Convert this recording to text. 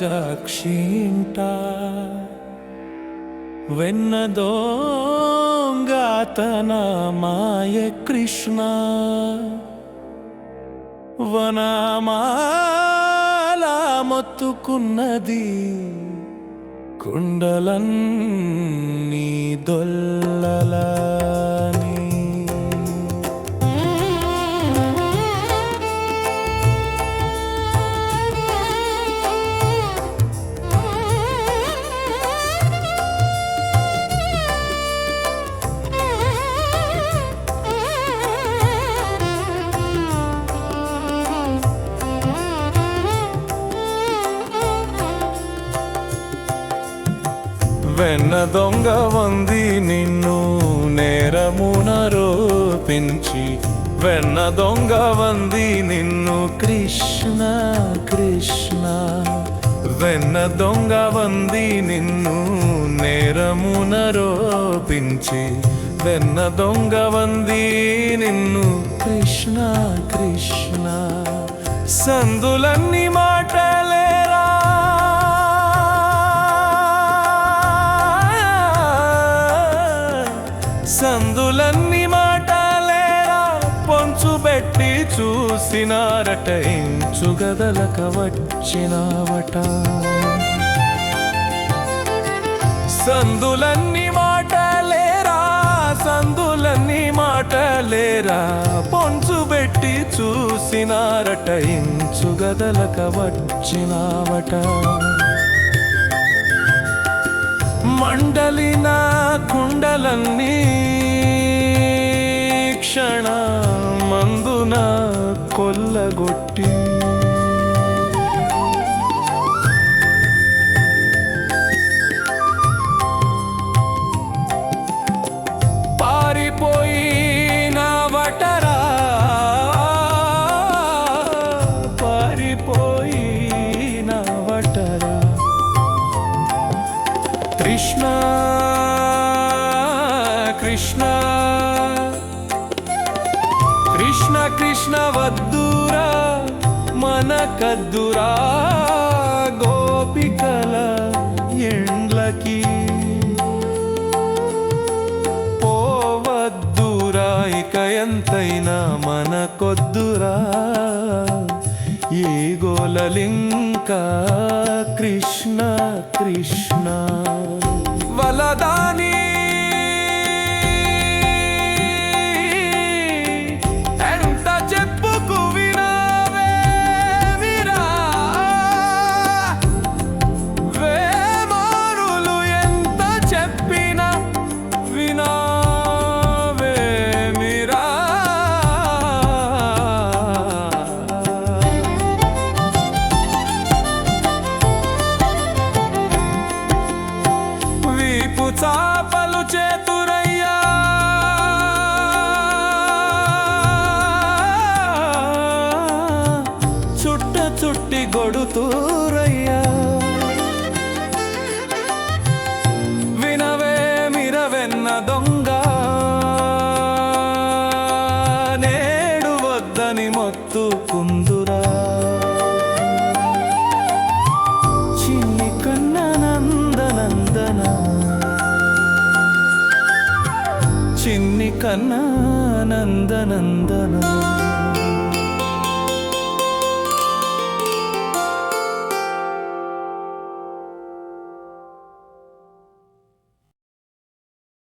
వనాజక్షింట వెన్నదోంగాతన మాయ కృష్ణ వనమాల మొత్తుకున్నది కుండలన్నీ దొల్ల వెన్న దొంగ వంది నిన్ను నేరమున రోపించి. వెన్న దొంగ వంది నిన్ను కృష్ణ కృష్ణ. వెన్న దొంగ వంది నిన్ను నేరమున రోపించి. వెన్న దొంగ వంది నిన్ను కృష్ణ కృష్ణ. సందులన్నీ మాట సందులన్ని మాటలేరా పొంచు పెట్టి చూసినారట ఇంచు గదలక వచ్చినావట. సందులన్ని మాటలేరా సందులన్నీ మాటలేరా పొంచు పెట్టి చూసినారట ఇంచు గదలక వచ్చినావట. మండలిన కుండలన్నీ క్షణ మందున కొల్లగొట్టి. పారిపోయిన వటరా పారిపోయిన వటరా. కృష్ణ కృష్ణ. కృష్ణ కృష్ణ వద్దురా మన కద్దురా గోపికల ఎండ్లకి. పోవద్దురా ఇక ఎంతైనా మన కొద్దురా. ఏ గోలలింకా కృష్ణ కృష్ణ. వీపు చాపలు చేతురయ్యా. చుట్ట చుట్టి గొడుతూరయ్యా. చిన్ని కన్నా నందనందన.